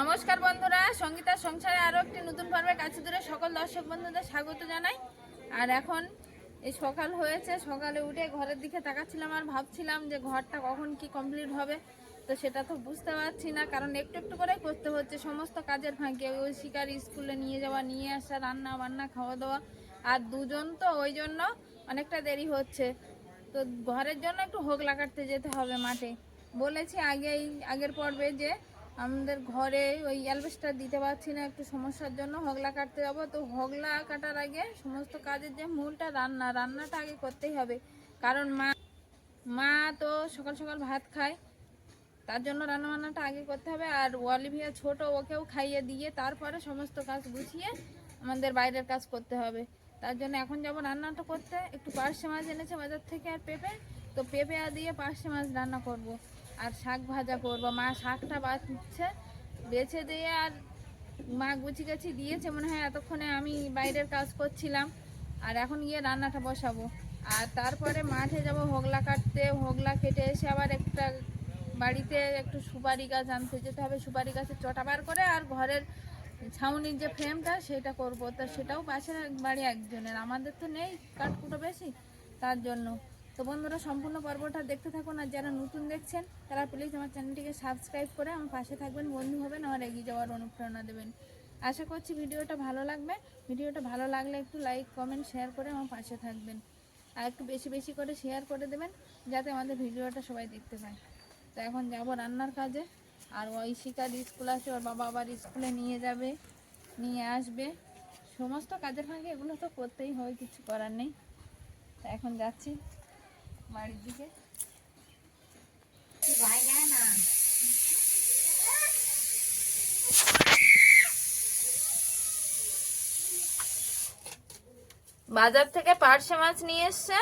নমস্কার বন্ধুরা সঙ্গীতার সংসারে আরও একটি নতুন পর্বে কাছে দূরে সকল দর্শক বন্ধুদের স্বাগত জানাই। আর এখন এই সকাল হয়েছে, সকালে উঠে ঘরের দিকে তাকাচ্ছিলাম আর ভাবছিলাম যে ঘরটা কখন কি কমপ্লিট হবে, তো সেটা তো বুঝতে পারছি না, কারণ একটু একটু করে করতে হচ্ছে। সমস্ত কাজের ফাঁকে ওই শিকার স্কুলে নিয়ে যাওয়া, নিয়ে আসা, রান্না বান্না, খাওয়া দাওয়া, আর দুজন তো ওই জন্য অনেকটা দেরি হচ্ছে। তো ঘরের জন্য একটু হোক লাগাতে যেতে হবে মাঠে। বলেছি আগেই, আগের পর্বে যে আমাদের ঘরে ওই অ্যালবেস্টার দিতে পারছি না, একটু সমস্যার জন্য। হগলা কাটতে যাব। তো হগলা কাটার আগে সমস্ত কাজের যে মূলটা রান্না, রান্নাটা আগে করতেই হবে। কারণ মা মা তো সকাল সকাল ভাত খায়। তার জন্য রান্না বান্নাটা আগে করতে হবে। আর অলিভিয়া ছোট, ওকেও খাইয়ে দিয়ে তারপরে সমস্ত কাজ গুছিয়ে আমাদের বাইরের কাজ করতে হবে। তার জন্য এখন যাব রান্নাটা করতে। একটু পার্শে মাছ এনেছে বাজার থেকে আর পেঁপে। তো পেঁপে দিয়ে পার্শে মাছ রান্না করব। আর শাক ভাজা করব। মা শাকটা বাছছে বেছে দিয়ে আর মা গুছি গাছি দিয়েছে মনে হয় এতক্ষণে আমি বাইরের কাজ করছিলাম। আর এখন গিয়ে রান্নাটা বসাবো। আর তারপরে মাঠে যাব, হোগলা কাটতে। হোগলা কেটে এসে আবার একটা বাড়িতে একটু সুপারি গাছ আনতে যেতে হবে। সুপারি গাছের চটা বার করে আর ঘরের ছাউনির যে ফ্রেমটা সেটা করব। তা সেটাও পাশের বাড়ি একজনের। আমাদের তো নেই কাঠকুটো বেশি, তার জন্য। তো বন্ধুরা, সম্পূর্ণ পর্বটা দেখতে থাকুন আর যারা নতুন দেখছেন, তারা প্লিজ আমার চ্যানেলটিকে সাবস্ক্রাইব করে আমার পাশে থাকবেন, বন্ধু হবেন, আমার এগিয়ে যাওয়ার অনুপ্রেরণা দেবেন। আশা করছি ভিডিওটা ভালো লাগবে। ভিডিওটা ভালো লাগলে একটু লাইক কমেন্ট শেয়ার করে আমার পাশে থাকবেন। আর একটু বেশি বেশি করে শেয়ার করে দেবেন, যাতে আমাদের ভিডিওটা সবাই দেখতে পায়। তো এখন যাব রান্নার কাজে। আর ওই শিকার স্কুল আছে, ওর বাবা আবার স্কুলে নিয়ে যাবে, নিয়ে আসবে। সমস্ত কাজের ফাঁকে এগুলো তো করতেই হয়, কিছু করার নেই। তা এখন যাচ্ছি। বাড়ির দিকে। বাজার থেকে পার্শে মাছ নিয়ে এসছে।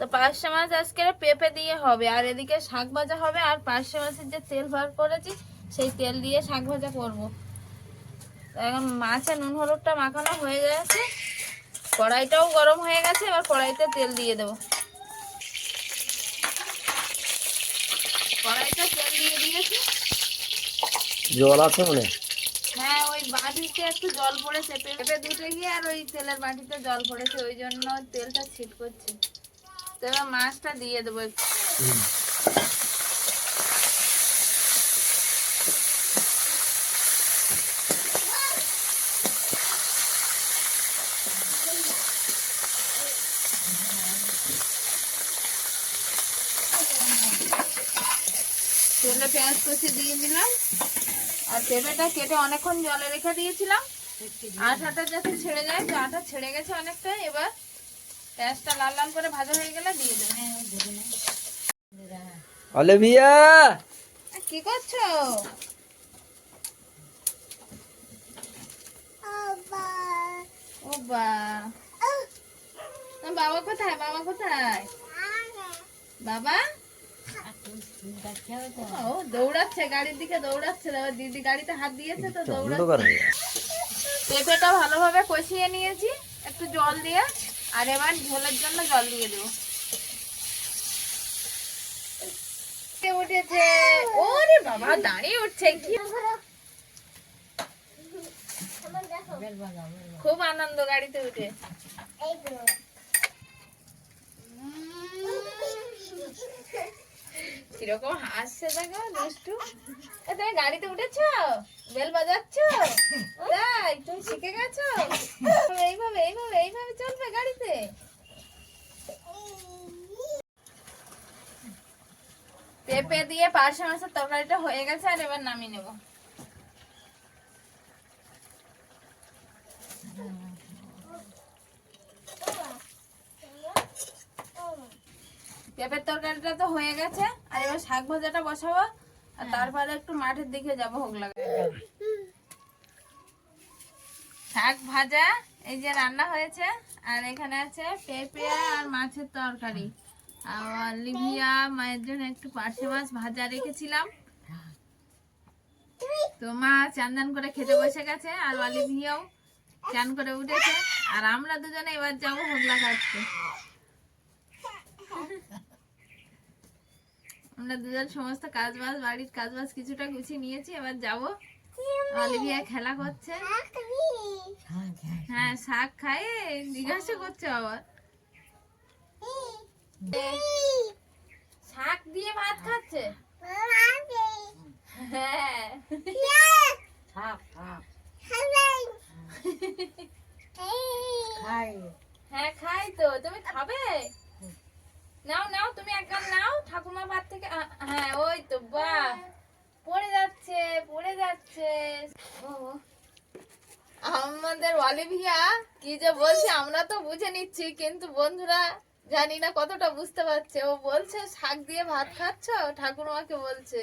তো পার্শে মাছ আজকে পেঁপে দিয়ে হবে। আর এদিকে শাক ভাজা হবে। আর পার্শে মাছের যে তেল বার করেছি সেই তেল দিয়ে শাক ভাজা করব। তো এখন মাছে নুন হলুদটা মাখানো হয়ে গেছে। কড়াইটাও গরম হয়ে গেছে। এবার কড়াইতে তেল দিয়ে দেবো কড়াইতে তেল দিয়ে দিয়েছি জল আছে মনে? হ্যাঁ ওই বাটিতে একটু জল পড়েছে পেঁপে দুটে গিয়ে আর ওই তেলের বাটিতে জল পড়েছে ওই জন্য তেলটা ছিট করছে তো এবার মাছটা দিয়ে দেবো একটু। তেলে পেঁয়াজ কষে দিয়ে দিলাম। আর পেঁপেটা কেটে অনেকক্ষণ জলে রেখে দিয়েছিলাম। আটাটা যাতে ছেড়ে যায় তো আটা ছেড়ে গেছে অনেকটা এবার পেঁয়াজটা লাল লাল করে ভাজা হয়ে গেলে দিয়ে দেবো। অলিভিয়া আর কি করছ? ও বা। বাবা কোথায়? বাবা কোথায়? বাবা? ও দৌড়াচ্ছে গাড়ির দিকে দৌড়াচ্ছে। দেখো দিদি গাড়িতে হাত দিয়েছে তো দৌড়াচ্ছে। পেঁপেটা ভালোভাবে কষিয়ে নিয়েছি একটু জল দিয়ে। আর এবার ঝোলের জন্য জল দিয়ে দেবো। উঠেছে। ওরে বাবা দাঁড়িয়ে উঠছে। কি খুব আনন্দ গাড়িতে উঠে। কীরকম হাসছে দেখো, দুষ্টু। তুমি গাড়িতে উঠেছো? বেল বাজাচ্ছ? তাই তুমি শিখে গেছো? এইভাবে এইভাবে এইভাবে চলবে গাড়িতে। পেঁপে দিয়ে পার্শে মাছের তরকারিটা হয়ে গেছে, আর এবার নামিয়ে নেব। পেঁপের তরকারিটা তো হয়ে গেছে আর এবার শাক ভাজাটা বসাবো আর তারপরে একটু মাঠের দিকে যাব হোক লাগে শাক ভাজা এই যে রান্না হয়েছে আর এখানে আছে পেঁপে আর মাছের তরকারি। আর লিভিয়া মায়ের জন্য একটু পার্শে মাছ ভাজা রেখেছিলাম। তো মা চান চান করে খেতে বসে গেছে আর অলিভিয়াও চান করে উঠেছে আর আমরা দুজনে এবার যাব হোগলা কাটতে। আমরা দুজন সমস্ত কাজ বাজ বাড়ির কাজ বাজ কিছুটা গুছিয়ে নিয়েছি এবার যাব। অলিভিয়া খেলা করছে। হ্যাঁ শাক খায় জিজ্ঞাসা করছে আবার শাক দিয়ে ভাত খাচ্ছে? হ্যাঁ। হ্যাঁ খাই তো। তুমি খাবে নাও নাও তুমি একবার ঠাকুমা ভাত থেকে হ্যাঁ ওই তো, বাহ। পড়ে যাচ্ছে পড়ে যাচ্ছে। আমাদের অলিভিয়া কি যে বলছে, আমরা তো বুঝে নিচ্ছি, কিন্তু বন্ধুরা জানি না কতটা বুঝতে পারছে। ও বলছে, শাক দিয়ে ভাত খাচ্ছ? ঠাকুরমাকে বলছে।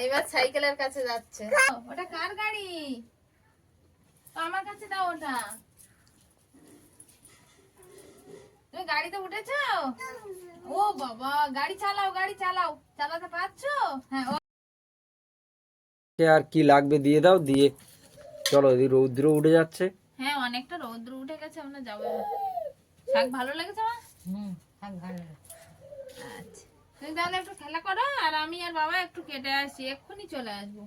এইবার সাইকেলের কাছে যাচ্ছে। ওটা কার গাড়ি? আমার কাছে দাও ওটা তুমি গাড়িতে উঠেছো? ও বাবা গাড়ি চালাও গাড়ি চালাও। চালাতে পারছ? হ্যাঁ ও আর কি লাগবে দিয়ে দাও দিয়ে চলো এই রৌদ্র উঠে যাচ্ছে। হ্যাঁ অনেকটা রৌদ্র উঠে গেছে আমরা যাব। শাক ভালো লেগেছে আমার? আচ্ছা। তুমি তাহলে একটু খেলা করো আর আমি আর বাবা একটু কেটে আসি এক্ষুনি চলে আসব।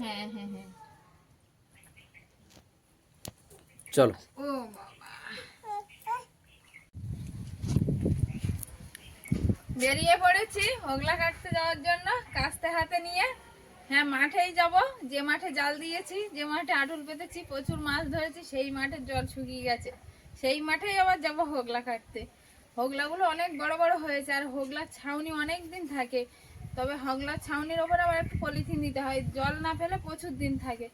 হ্যাঁ হ্যাঁ হ্যাঁ। চলো। ও বাবা বেরিয়ে পড়েছি হোগলা কাটতে যাওয়ার জন্য, কাস্তে হাতে নিয়ে। হ্যাঁ মাঠেই যাব। যে মাঠে জাল দিয়েছি, যে মাঠে আটুল পেতেছি, প্রচুর মাছ ধরেছি, সেই মাঠের জল শুকিয়ে গেছে। সেই মাঠেই আবার যাব হোগলা কাটতে। হোগলাগুলো অনেক বড় বড় হয়েছে, আর হোগলার ছাউনি অনেক দিন থাকে। তবে হোগলার ছাউনির ওপর আবার একটু পলিথিন দিতে হয়, জল না ফেলে প্রচুর দিন থাকে।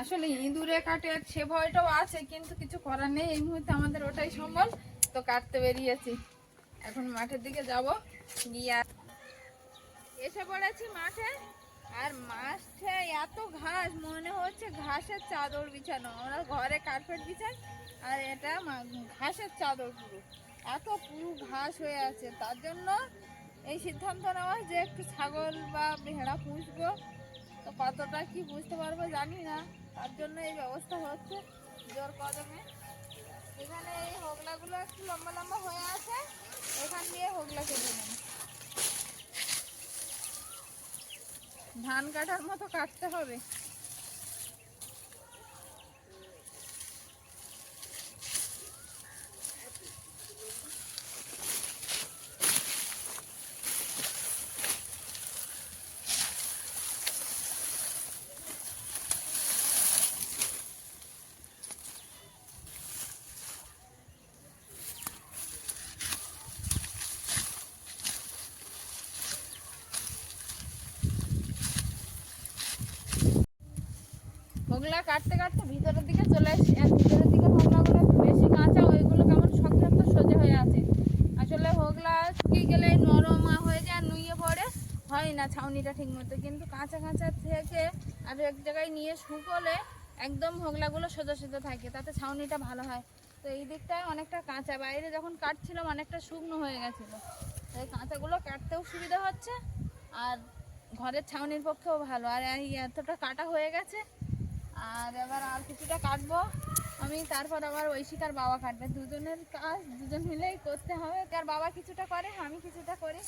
আসলে ইঁদুরে কাটে, সে ভয়টাও আছে, কিন্তু কিছু করার নেই। এই মুহূর্তে আমাদের ওটাই সম্বল, তো কাটতে বেরিয়েছি। এখন মাঠের দিকে যাব। গিয়ে এসে পড়েছি মাঠে। আর মাঠে এত ঘাস, মনে হচ্ছে ঘাসের চাদর বিছানো। আমরা ঘরে কার্পেট বিছাই আর এটা ঘাসের চাদর পুরো। এত পুরো ঘাস হয়ে আছে। তার জন্য এই সিদ্ধান্ত নেওয়া যে একটু ছাগল বা ভেড়া পুষবো। তো কতটা কি বুঝতে পারব জানি না। তার জন্য এই ব্যবস্থা হচ্ছে জোর কদমে। এখানে এই হোগলাগুলো একটু লম্বা লম্বা হয়ে আছে। দিয়ে কেটে নেন। ধান কাটার মতো কাটতে হবে হোগলা কাটতে কাটতে ভিতরের দিকে চলে এসেছি আর ভিতরের দিকে হোগলাগুলো একটু বেশি কাঁচা ওইগুলো কেমন শক্ত সোজা হয়ে আছে। আসলে হোগলা শুকিয়ে গেলে নরম হয়ে যায় নুয়ে পড়ে, হয় না ছাউনিটা ঠিক মতো কিন্তু কাঁচা কাঁচা থেকে আর এক জায়গায় নিয়ে শুকোলে একদম হোগলাগুলো সোজা সোজা থাকে, তাতে ছাউনিটা ভালো হয়। তো এই দিকটায় অনেকটা কাঁচা। বাইরে যখন কাটছিলাম অনেকটা শুকনো হয়ে গেছিল। এই কাঁচাগুলো কাটতেও সুবিধা হচ্ছে, আর ঘরের ছাউনির পক্ষেও ভালো। আর এতটা কাটা হয়ে গেছে আর এবার আর কিছুটা কাটবো। আমি, তারপর আবার ঐশিক আর বাবা কাটবে। দুজনের কাজ, দুজন মিলেই করতে হবে। কার বাবা কিছুটা করে, আমি কিছুটা করি।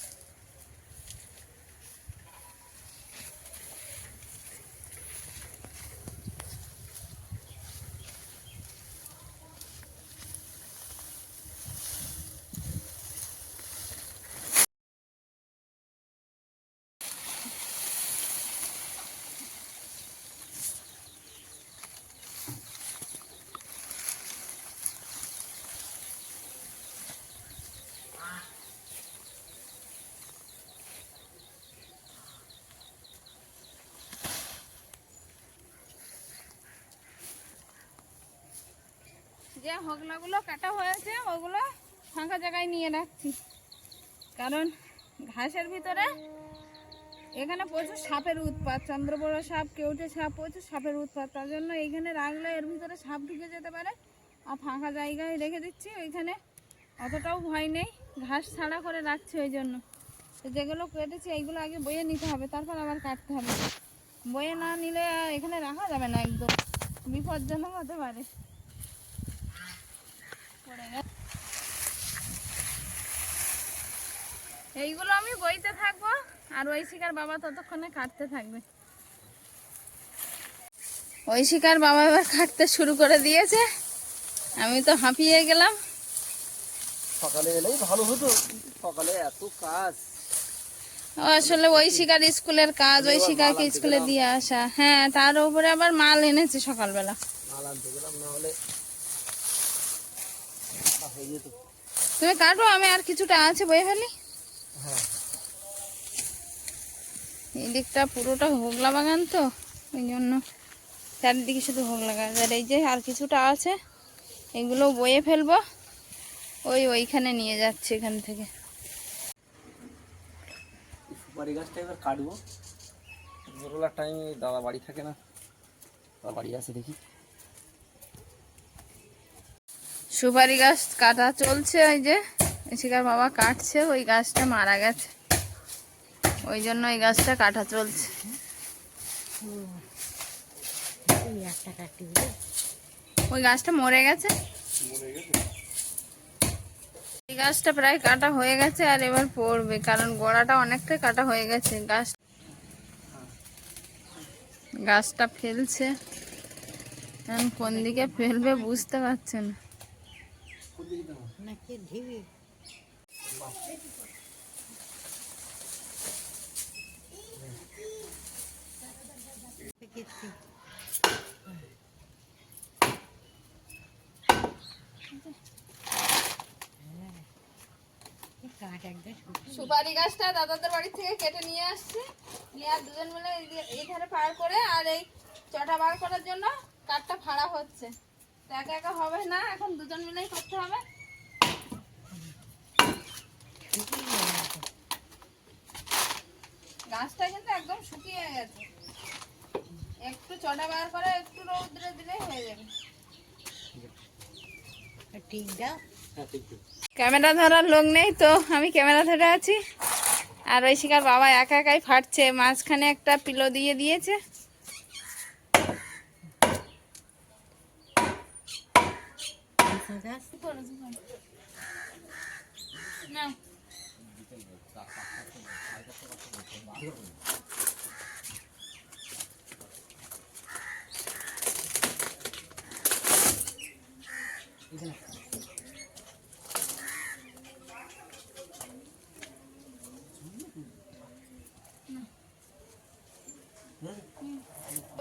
যে হোগলাগুলো কাটা হয়েছে, ওগুলো ফাঁকা জায়গায় নিয়ে রাখছি। কারণ ঘাসের ভিতরে এখানে প্রচুর সাপের উৎপাত চন্দ্রবড় সাপ, কেউটে সাপ, প্রচুর সাপের উৎপাত। তার জন্য এইখানে রাখলে এর ভিতরে সাপ ঢুকে যেতে পারে। আর ফাঁকা জায়গায় রেখে দিচ্ছি, ওইখানে অতটাও ভয় নেই। ঘাস ছাড়া করে রাখছি ওই জন্য। যেগুলো কেটেছি, এইগুলো আগে বয়ে নিতে হবে, তারপর আবার কাটতে হবে। বয়ে না নিলে এখানে রাখা যাবে না একদম। বিপজ্জনক হতে পারে। এইগুলো আমি বইতে থাকব আর ওই শিকার বাবা ততক্ষণে কাটতে থাকবে। ওই শিকার বাবা এবার কাটতে শুরু করে দিয়েছে। আমি তো হাঁপিয়ে গেলাম। সকালে এলেই ভালো হতো। সকালে এত কাজ। আসলে ওই শিকার স্কুলের কাজ ওই শিকারকে স্কুলে দিয়ে আসা। হ্যাঁ তার উপরে আবার মাল এনেছে সকালবেলা। মাল আনতে গেলাম না হলে তুমি কাটো আমি আর কিছুটা আছে বয়ে ফেলি। হ্যাঁ। এই দিকটা পুরোটা হোগলা বাগান তো ওই জন্য চারিদিকে শুধু হোগলা গাছ। আর এই যে আর কিছুটা আছে এগুলো বয়ে ফেলব। ওই ওইখানে নিয়ে যাচ্ছে এখান থেকে। সুপারি গাছটা এবার কাটবো। ভোরবেলার টাইমে দাদা বাড়ি থাকে না দাদা বাড়ি আছে দেখি। সুপারি গাছ কাটা চলছে, ওই যে। শিকার বাবা কাটছে, ওই গাছটা মারা গেছে। ওই জন্য ওই গাছটা কাটা চলছে। ওই গাছটা মরে গেছে? এই গাছটা প্রায় কাটা হয়ে গেছে আর এবার পড়বে, কারণ গোড়াটা অনেকটাই কাটা হয়ে গেছে। গাছ গাছটা ফেলছে। কোন দিকে ফেলবে বুঝতে পারছে না। সুপারি গাছটা দাদাদের বাড়ি থেকে কেটে নিয়ে আসছে। নিয়ে আর দুজন মিলে এই ধারে পার করে আর এই চটা বার করার জন্য কাঠটা ফাড়া হচ্ছে। একা একা হবে না এখন দুজন মিলেই করতে হবে। গাছটা কিন্তু একদম শুকিয়ে গেছে। একটু চটা বার করে একটু রৌদ্রে দিলেই হয়ে যাবে। ঠিক ক্যামেরা ধরার লোক নেই তো আমি ক্যামেরা ধরে আছি। আর ওই শিকার বাবা একা একাই ফাটছে মাঝখানে একটা পিলো দিয়ে দিয়েছে। না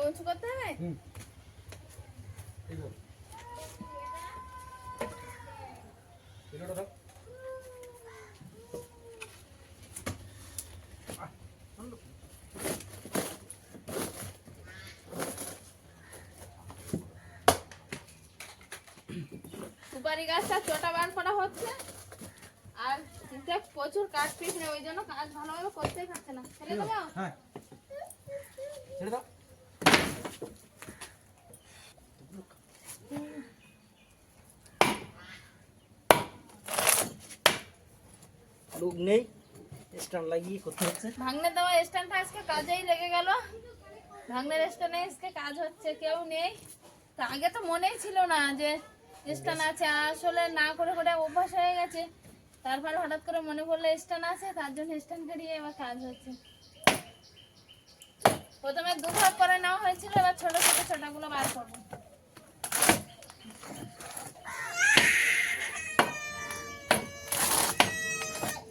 উঁচু করতে হবে সুপারি গাছটা চটা বার করা হচ্ছে। আর শীতে প্রচুর কাঠ পিঁপড়ে ওই জন্য কাজ ভালোভাবে করতেই পারছে না। ফেলে দেবো? হ্যাঁ। ছেড়ে দাও। নেই। স্ট্যান্ড লাগিয়ে করতে হচ্ছে। ভাঙনে দেওয়া স্ট্যান্ডটা আজকে কাজেই লেগে গেল। ভাঙনের স্ট্যান্ডে আজকে কাজ হচ্ছে, কেউ নেই। তা আগে তো মনেই ছিল না যে স্ট্যান্ড আছে, আসলে না করে করে অভ্যাস হয়ে গেছে। তারপর হঠাৎ করে মনে পড়ল স্ট্যান্ড আছে, তার জন্য স্ট্যান্ড করিয়ে এবার কাজ হচ্ছে। প্রথমে দু ভাগ করে নেওয়া হয়েছিল, এবার ছোট ছোট ছোটগুলো বার করব।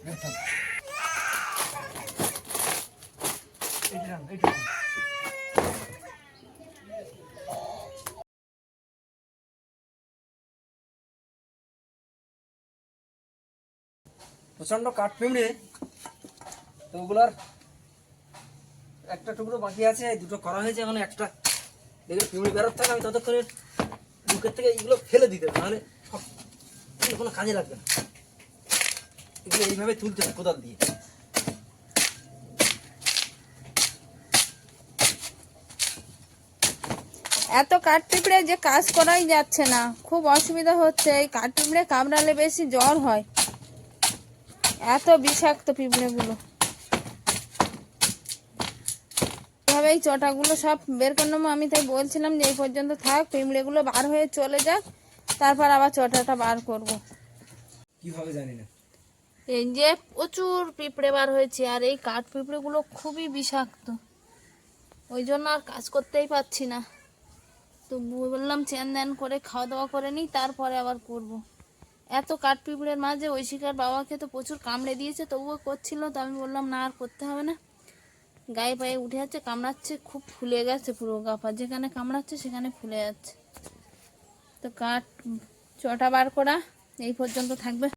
প্রচণ্ড কাঠ পিমড়ে তো ওগুলার একটা টুকরো বাকি আছে দুটো করা হয়েছে, এখন একটা দেখবে পিমড়ি বেরোতে থাকে, আমি ততক্ষণে বুকের থেকে এগুলো ফেলে দিতে নাহলে সব কোনো কাজে লাগবে না। এগুলো এইভাবে তুলতে কোদাল দিয়ে। এত কাঠ পিঁপড়ে যে কাজ করাই যাচ্ছে না। খুব অসুবিধা হচ্ছে এই কাঠ পিঁপড়ে কামড়ালে বেশি জ্বর হয়। এত বিষাক্ত পিঁপড়েগুলো। এভাবে এই চটাগুলো সব বের করে নেব। আমি তাই বলছিলাম যে এই পর্যন্ত থাক পিঁপড়েগুলো বার হয়ে চলে যাক তারপর আবার চটাটা বার করব। কি হবে জানি না। এই যে প্রচুর পিঁপড়ে বার হয়েছে, আর এই কাঠ পিঁপড়েগুলো খুবই বিষাক্ত। ওই জন্য আর কাজ করতেই পারছি না। তো বললাম চেন দেন করে খাওয়া দাওয়া করে নিই, তারপরে আবার করব। এত কাঠ পিঁপড়ের মাঝে ঐশিকার বাবাকে তো প্রচুর কামড়ে দিয়েছে, তবুও করছিল, তো আমি বললাম, না, আর করতে হবে না। গায়ে পায়ে উঠে যাচ্ছে, কামড়াচ্ছে, খুব ফুলে গেছে পুরো গাফা। যেখানে কামড়াচ্ছে, সেখানে ফুলে যাচ্ছে। তো কাঠ চটা বার করা, এই পর্যন্ত থাকবে।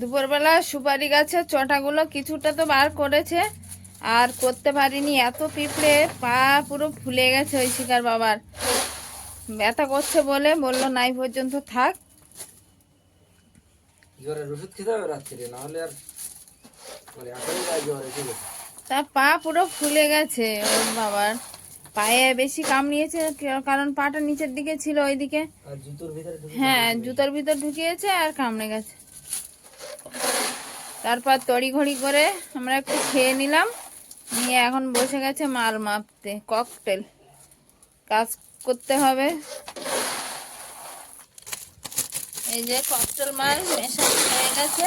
দুপুরবেলা সুপারি গাছের চটাগুলো কিছুটা তো বার করেছে আর করতে পারিনি। এত পিঁপড়ে পা পুরো ফুলে গেছে ওই শিকার বাবার। ব্যথা করছে বলে বলল নাই পর্যন্ত থাক। মানে তার পা পুরো ফুলে গেছে ওর বাবার। পায়ে বেশি কামড়িয়েছে কারণ পাটা নিচের দিকে ছিল ওইদিকে। হ্যাঁ জুতোর ভিতর ঢুকিয়েছে আর কামড়ে গেছে। তারপর তড়িঘড়ি করে আমরা একটু খেয়ে নিলাম। নিয়ে এখন বসে গেছে মাল মাপতে ককটেল কাজ করতে হবে। এই যে ককটেল মাল মেশানো হয়ে গেছে।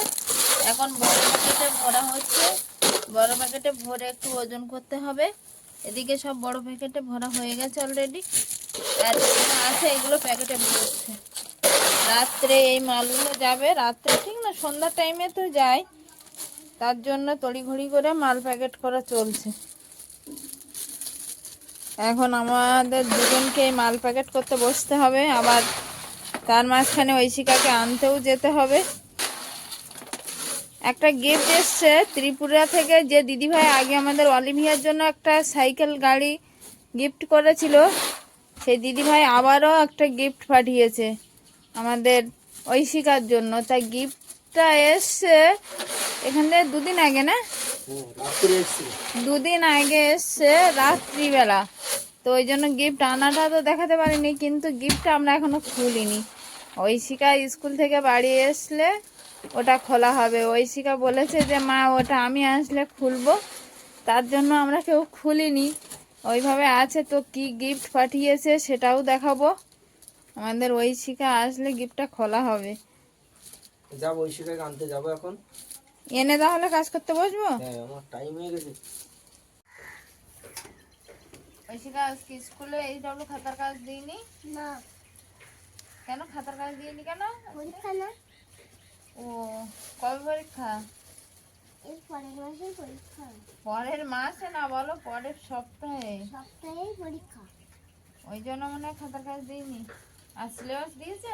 এখন বড় প্যাকেটে ভরা হচ্ছে। বড় প্যাকেটে ভরে একটু ওজন করতে হবে। এদিকে সব বড় প্যাকেটে ভরা হয়ে গেছে অলরেডি আর আছে এগুলো প্যাকেটে ভরছে রাত্রে এই মালগুলো যাবে। রাত্রে ঠিক না, সন্ধ্যার টাইমে তো যায়। তার জন্য তড়িঘড়ি করে মাল প্যাকেট করা চলছে। এখন আমাদের দুজনকে মাল প্যাকেট করতে বসতে হবে। আবার তার মাঝখানে ঐশিকাকে আনতেও যেতে হবে। একটা গিফট এসছে ত্রিপুরা থেকে যে দিদিভাই আগে আমাদের অলিভিয়ার জন্য একটা সাইকেল গাড়ি গিফট করেছিল। সেই দিদিভাই আবারও একটা গিফট পাঠিয়েছে আমাদের ঐশিকার জন্য। তাই গিফটটা এসছে এখানে দুদিন আগে না? দুদিন আগে এসছে রাত্রিবেলা। তো ওই জন্য গিফট আনাটা তো দেখাতে পারিনি, কিন্তু গিফটটা আমরা এখনও খুলিনি। ঐশিকা স্কুল থেকে বাড়ি এসলে ওটা খোলা হবে। ঐশিকা বলেছে যে, মা, ওটা আমি আসলে খুলবো। তার জন্য আমরা কেউ খুলিনি। ওইভাবে আছে তো কি গিফট পাঠিয়েছে সেটাও দেখাবো। আমাদের ঐশিকা আসলে গিফটটা খোলা হবে। যাব, ঐশিকাকে আনতে যাব এখন। এনে তাহলে কাজ করতে বসবো? হ্যাঁ আমার টাইম হয়ে গেছে। ঐশিকা আজকে স্কুলে এই ডাব্লু খাতার কাজ দিইনি? না। কেন খাতার কাজ দিইনি কেন? পরীক্ষা না। ও কবে পরীক্ষা? এই পরের মাসের পরীক্ষা। পরের মাসে না বলো পরের সপ্তাহে। সপ্তাহেই পরীক্ষা। ওই জন্য মনে হয় খাতার কাজ দিইনি। আর সিলেবাস দিয়েছে?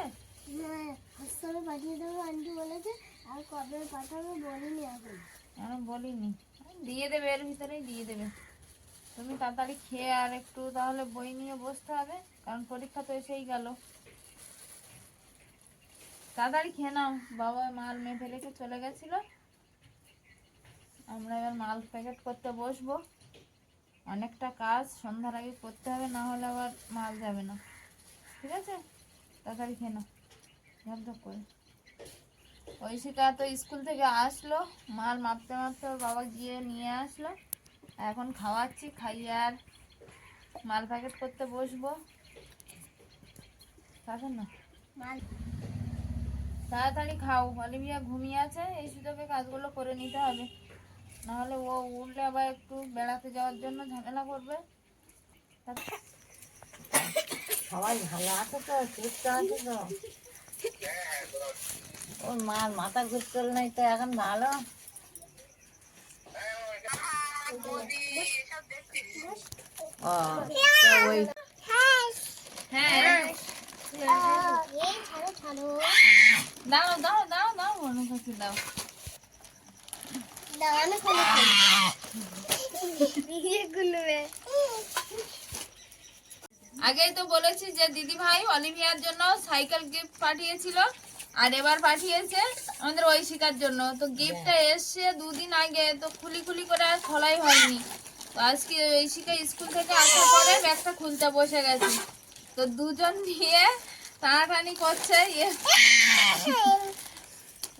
হ্যাঁ পাঠিয়ে দেবো আন্টি বলেছে আর কবে পাঠাবে বলিনি এখন। আমি বলিনি। দিয়ে দেবে, এর ভিতরেই দিয়ে দেবে। তুমি তাড়াতাড়ি খেয়ে আর একটু তাহলে বই নিয়ে বসতে হবে, কারণ পরীক্ষা তো এসেই গেল। তাড়াতাড়ি খেয়ে নাও। বাবা মাল মেপে রেখে চলে গেছিল। আমরা এবার মাল প্যাকেট করতে বসবো। অনেকটা কাজ, সন্ধ্যার আগে করতে হবে, না হলে আবার মাল যাবে না। ঠিক আছে? তাড়াতাড়ি খেয়ে নাও। করে। ঐশিকা তো স্কুল থেকে আসলো মাল মাপতে মাপতে ওর বাবা গিয়ে নিয়ে আসলো। এখন খাওয়াচ্ছি খাইয়ে আর মাল প্যাকেট করতে বসবো। না? মাল। তাড়াতাড়ি খাও অলিভিয়া ঘুমিয়ে আছে এই সুযোগে কাজগুলো করে নিতে হবে। নাহলে ও উঠলে আবার একটু বেড়াতে যাওয়ার জন্য ঝামেলা করবে। সবাই ভালো আছে তো? সুস্থ আছে তো? ওর মার মাথা ঘুরছিল নাই তো এখন ভালো। দাও আগেই তো বলেছি যে দিদি ভাই অলিভিয়ার জন্য সাইকেল গিফট পাঠিয়েছিল। আর এবার পাঠিয়েছে আমাদের ঐশিকার জন্য। তো গিফটটা এসছে দুদিন আগে তো খুলি খুলি করে আর খোলাই হয়নি। তো আজকে ঐশিকা স্কুল থেকে আসার পরে ব্যাগটা খুলতে বসে গেছে। তো দুজন নিয়ে টানাটানি করছে ইয়ে।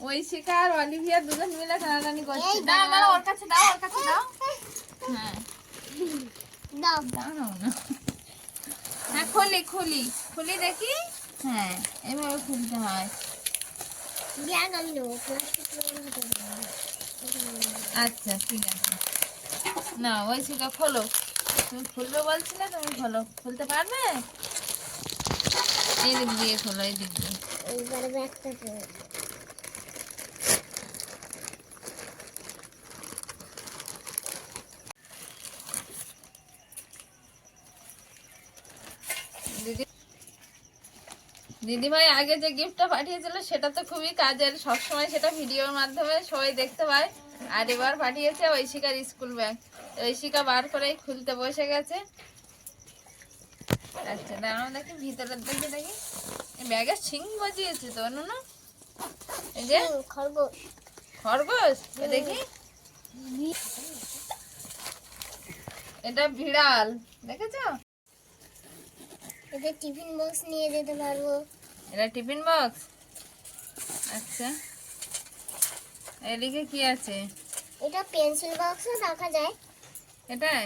ঐশিকা আর অলিভিয়া দুজন মিলে টানাটানি করছে। দাও দাও ওর কাছে দাও ওর কাছে দাও। হ্যাঁ। দাও। দাঁড়াও না। হ্যাঁ খুলি খুলি। খুলি দেখি। হ্যাঁ এভাবে খুলতে হয়। আচ্ছা ঠিক আছে। না, ওই সেটা খোলো। তুমি খুলবে বলছিলে, তুমি খোলো। খুলতে পারবে? এই দিক দিয়ে খোলো, এই দিক দিয়ে। দিদি ভাই আগে যে গিফটটা পাঠিয়েছিল সেটা তো খুবই কাজের। সবসময় সেটা ভিডিওর মাধ্যমে সবাই দেখতে পায়। আর এবার পাঠিয়েছে ঐশিকার স্কুল ব্যাগ। ঐশিকা বার করেই খুলতে বসে গেছে। আচ্ছা দাঁড়াও দেখি ভিতরের দিকে দেখি। এই ব্যাগের সিং বজিয়েছে তো না এই যে? খরগোশ। খরগোশ? এ দেখি। এটা বিড়াল দেখেছ? এতে টিফিন বক্স নিয়ে যেতে পারব। এটা টিফিন বক্স? আচ্ছা। এদিকে কি আছে? এটা পেন্সিল বক্সও রাখা যায়। এটাই?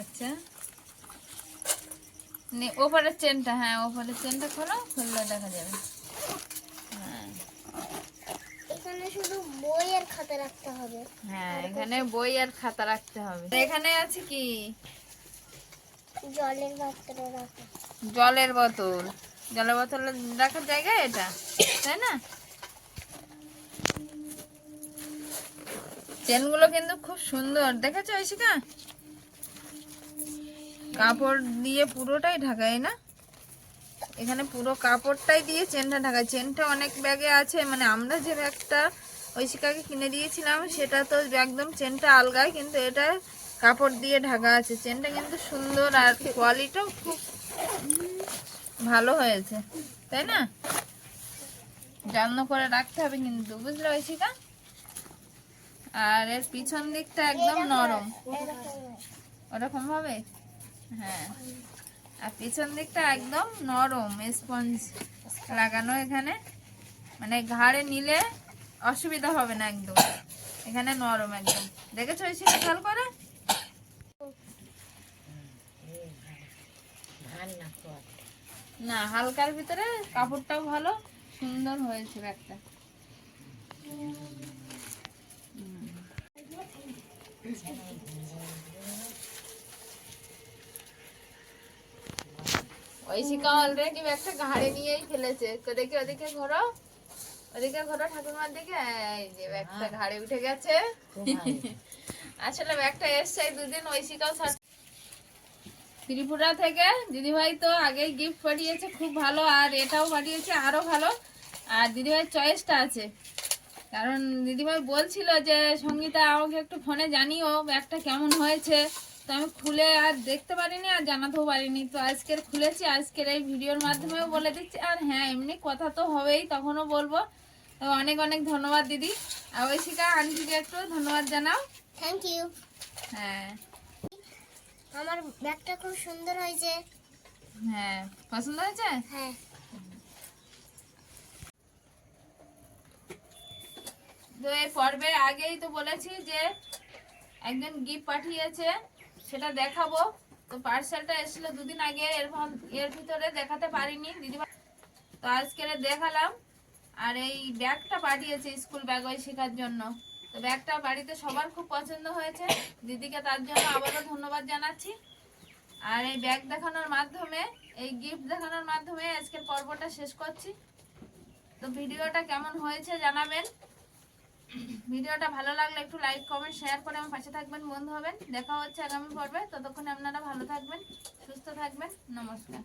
আচ্ছা। নে ওপরের চেনটা হ্যাঁ ওপরের চেনটা খোলো খুললে দেখা যাবে। হ্যাঁ। এখানে শুধু বই আর খাতা রাখতে হবে। হ্যাঁ এখানে বই আর খাতা রাখতে হবে। এখানে আছে কি? জলের পাত্র রাখা। জলের বোতল। জলের বোতল রাখার জায়গা এটা? তাই না? চেনগুলো কিন্তু খুব সুন্দর। দেখেছ ঐশিকা কাপড় দিয়ে পুরোটাই ঢাকায় না? এখানে পুরো কাপড়টাই দিয়ে চেনটা ঢাকায় চেনটা অনেক ব্যাগে আছে। মানে আমরা যে ব্যাগটা ঐশিকাকে কিনে দিয়েছিলাম, সেটা তো একদম চেনটা আলগায়, কিন্তু এটা কাপড় দিয়ে ঢাকা আছে। চেনটা কিন্তু সুন্দর আর কোয়ালিটিও খুব ভালো হয়েছে, তাই না? যত্ন করে রাখতে হবে কিন্তু, বুঝলে ঐশিকা? আর এর পিছন দিকটা একদম নরম। ওরকম হবে? হ্যাঁ। আর পিছন দিকটা একদম নরম স্পঞ্জ লাগানো এখানে। মানে ঘাড়ে নিলে অসুবিধা হবে না একদম। এখানে নরম একদম। দেখেছ ঐশিকা, খেয়াল করে? না না হালকার ভিতরে কাপড়টাও ভালো সুন্দর হয়েছে ব্যাগটা। ঐশিকা অলরেডি ব্যাগটা ঘাড়ে নিয়েই ফেলেছে। তো দেখি ওদিকে ঘোরো ওদিকে ঘোরো ঠাকুমার দিকে। এই যে ব্যাগটা ঘাড়ে উঠে গেছে। আসলে ব্যাগটা এসছে দুদিন ঐশিকাও ত্রিপুরা থেকে দিদিভাই তো আগেই গিফট পাঠিয়েছে খুব ভালো আর এটাও পাঠিয়েছে আরও ভালো। আর দিদিভাইয়ের চয়েসটা আছে। কারণ দিদিভাই বলছিল যে সঙ্গীতা আমাকে একটু ফোনে জানিও ব্যাগটা কেমন হয়েছে। তো আমি খুলে আর দেখতে পারিনি আর জানাতেও পারিনি। তো আজকের খুলেছি আজকের এই ভিডিওর মাধ্যমেও বলে দিচ্ছি। আর হ্যাঁ এমনি কথা তো হবেই তখনও বলব। তো অনেক অনেক ধন্যবাদ দিদি। আর ঐশিকা আন্টিকে একটু ধন্যবাদ জানাও। থ্যাংক ইউ হ্যাঁ। আমার ব্যাগটা খুব সুন্দর হয়েছে। হ্যাঁ পছন্দ হয়েছে? হ্যাঁ। তো এই পর্বের আগেই তো বলেছি যে একজন গিফট পাঠিয়েছে সেটা দেখাবো। তো পার্সেলটা এসেছিল দুদিন আগে এর ভা- এর ভিতরে দেখাতে পারিনি দিদিমা তো আজকে দেখালাম। আর এই ব্যাগটা পাঠিয়েছে স্কুল ব্যাগ ওই শেখার জন্য। তো ব্যাগটা বাড়িতে সবার খুব পছন্দ হয়েছে। দিদিকে তার জন্য আবারও ধন্যবাদ জানাচ্ছি। আর এই ব্যাগ দেখানোর মাধ্যমে, এই গিফট দেখানোর মাধ্যমে আজকের পর্বটা শেষ করছি। তো ভিডিওটা কেমন হয়েছে জানাবেন। ভিডিওটা ভালো লাগলে একটু লাইক কমেন্ট শেয়ার করে আমার পাশে থাকবেন, বন্ধু হবেন। দেখা হচ্ছে আগামী পর্বে। ততক্ষণে আপনারা ভালো থাকবেন, সুস্থ থাকবেন। নমস্কার।